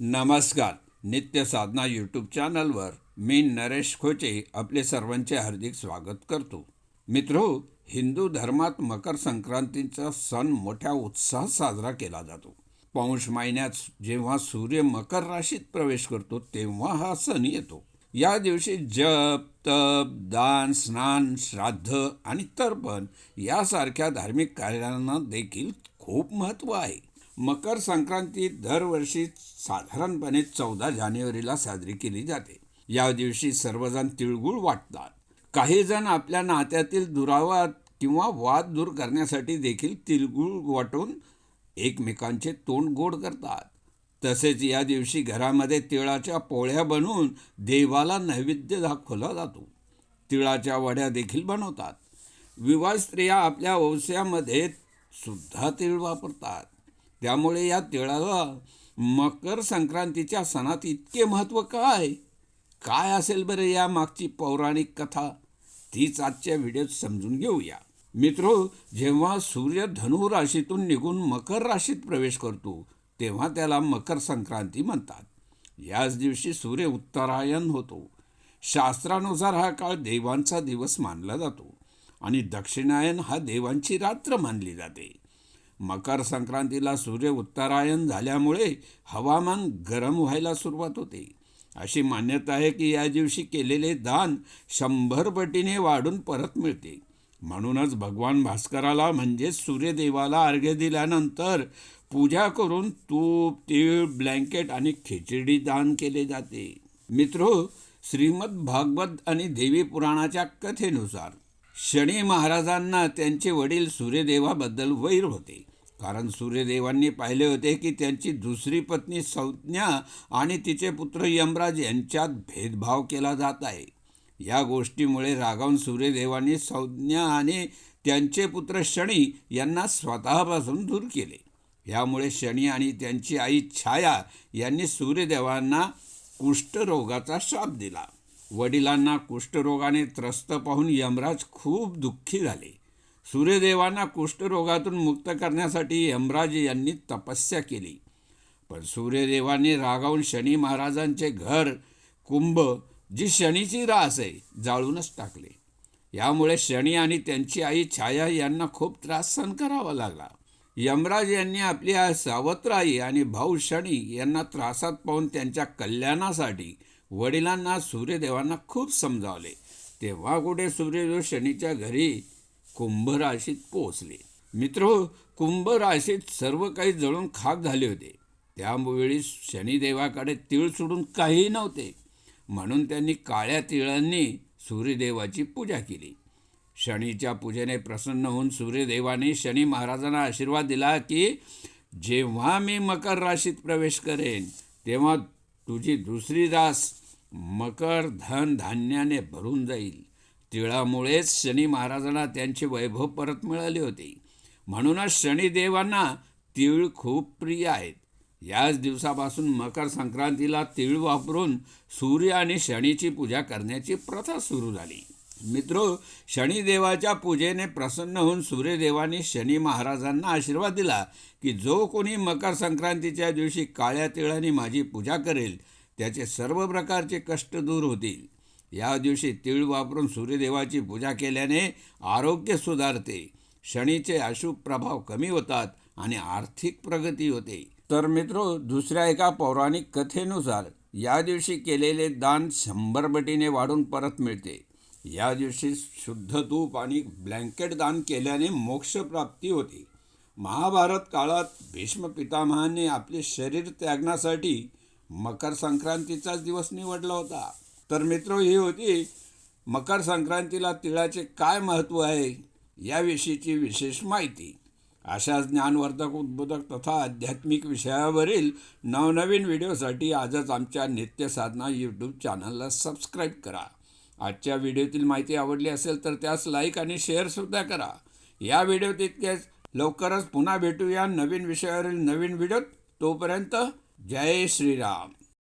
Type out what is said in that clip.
नमस्कार. नित्य साधना यूट्यूब चॅनलवर मी नरेश खोचे आपले सर्वांचे हार्दिक स्वागत करतो. मित्रो हिंदू धर्मात मकर संक्रांतीचा सण मोठ्या उत्साहात साजरा केला जातो. पौष महिन्यात जेव्हा सूर्य मकर राशीत प्रवेश करतो तेव्हा हा सण येतो. या दिवशी जप तप दान स्नान श्राद्ध आणि तर्पण यासारख्या धार्मिक कार्यांना देखील खूप महत्त्व आहे. मकर संक्रांती दरवर्षी साधारणपणे चौदा जानेवारीला साजरी केली जाते. या दिवशी सर्वजण तिळगुळ वाटतात. काही जण आपल्या नात्यातील दुरावा किंवा वाद दूर करण्यासाठी देखील तिळगुळ वाटून एकमेकांचे तोंड गोड करतात. तसेच या दिवशी घरामध्ये तिळाच्या पोळ्या बनवून देवाला नैवेद्य दाखवला जातो. तिळाच्या वड्या देखील बनवतात. विवाह स्त्रिया आपल्या वंशामध्ये सुद्धा तिळ वापरतात. त्यामुळे या तिळाला मकर संक्रांतीच्या सणात इतके महत्त्व काय? काय असेल बरं या मागची पौराणिक कथा? तीच आजच्या व्हिडिओत समजून घेऊया. मित्रो जेव्हा सूर्य धनु राशीतून निघून मकर राशीत प्रवेश करतो तेव्हा त्याला मकर संक्रांती म्हणतात. याच दिवशी सूर्य उत्तरायण होतो. शास्त्रानुसार हा काळ देवांचा दिवस मानला जातो आणि दक्षिणायन हा देवांची रात्र मानली जाते. मकर संक्रांतीला सूर्य उत्तरायण झाल्यामुळे हवामान गरम व्हायला सुरुवात होते. अशी मान्यता आहे की या दिवशी केलेले दान शंभर पटीने वाढून परत मिळते. म्हणूनच भगवान भास्कराला म्हणजेच सूर्यदेवाला अर्घ्य दिल्यानंतर पूजा करून तूप तीळ ब्लँकेट आणि खिचडी दान केले जाते. मित्रो श्रीमद भागवत आणि देवी पुराणाच्या कथेनुसार शनी महाराजांना त्यांचे वडील सूर्यदेवाबद्दल वैर होते. कारण सूर्यदेवांनी पाहिले होते की त्यांची दुसरी पत्नी संज्ञा आणि तिचे पुत्र यमराज यांच्यात भेदभाव केला जात आहे. या गोष्टीमुळे रागावून सूर्यदेवांनी संज्ञा आणि त्यांचे पुत्र शनी यांना स्वतःपासून दूर केले. यामुळे शनी आणि त्यांची आई छाया यांनी सूर्यदेवांना कुष्ठरोगाचा शाप दिला. वडिलांना कुष्ठरोगाने त्रस्त पाहून यमराज खूप दुःखी झाले. सूर्यदेवांना कुष्ठरोगातून मुक्त करण्यासाठी यमराज यांनी तपस्या केली. पण सूर्यदेवाने रागावून शनी महाराजांचे घर कुंभ जी शनीची रास आहे जाळूनच टाकले. यामुळे शनी आणि त्यांची आई छाया यांना खूप त्रास सहन करावा लागला. यमराज यांनी आपली आई सावत्र आई आणि भाऊ शनी यांना त्रासात पाहून त्यांच्या कल्याणासाठी वडिलांना सूर्यदेवांना खूप समजावले. तेव्हा कुठे सूर्यदेव शनीच्या घरी कुंभ राशीत पोहोचले. मित्र कुंभ राशीत सर्व काही जळून खाक झाले होते. त्यावेळी शनिदेवाकडे तीळ सोडून काहीही नव्हते. म्हणून त्यांनी काळ्या तिळांनी सूर्यदेवाची पूजा केली. शनीच्या पूजेने प्रसन्न होऊन सूर्यदेवाने शनी महाराजांना आशीर्वाद दिला की जेव्हा मी मकर राशीत प्रवेश करेन तेव्हा तुझी दुसरी रास मकर धन धान्याने भरून जाईल. तिळामुळेच शनी महाराजांना त्यांचे वैभव परत मिळाले होते. म्हणूनच शनिदेवांना तीळ खूप प्रिय आहेत. याच दिवसापासून मकर संक्रांतीला तीळ वापरून सूर्य आणि शनीची पूजा करण्याची प्रथा सुरू झाली. मित्रो शनिदेवाच्या पूजेने प्रसन्न होऊन सूर्यदेवाने शनी महाराजांना आशीर्वाद दिला की जो कोणी मकर संक्रांतीच्या दिवशी काळ्या तिळाने माझी पूजा करेल त्याचे सर्व प्रकारचे कष्ट दूर होतील. या दिवशी तीळ वापरून सूर्यदेवाची पूजा केल्याने आरोग्य सुधारते. शनीचे अशुभ प्रभाव कमी होतात आणि आर्थिक प्रगती होते. तर मित्रो दुसऱ्या एका पौराणिक कथेनुसार या दिवशी केलेले दान शंभर पटीने वाढून परत मिळते. या दिवशी शुद्ध तूप आणि ब्लँकेट दान केल्याने मोक्षप्राप्ती होती. महाभारत काळात भीष्म पितामहाने आपले शरीर त्यागण्यासाठी मकर संक्रांतीचाच दिवस निवडला होता. तर मित्र ही होती मकर संक्रांतीला तिळाचे काय महत्त्व आहे याविषयीची विशेष माहिती. अशा ज्ञानवर्धक उद्बोधक तथा आध्यात्मिक विषयावरील नवनवीन व्हिडिओसाठी आजच आमच्या नित्यसाधना यूट्यूब चॅनलला सबस्क्राईब करा. आजच्या व्हिडिओतील माहिती आवडली असेल तर त्यास लाईक आणि शेअरसुद्धा करा. या व्हिडिओत इतकेच लवकरच पुन्हा भेटूया नवीन विषयावरील नवीन व्हिडिओत. तोपर्यंत जय श्रीराम.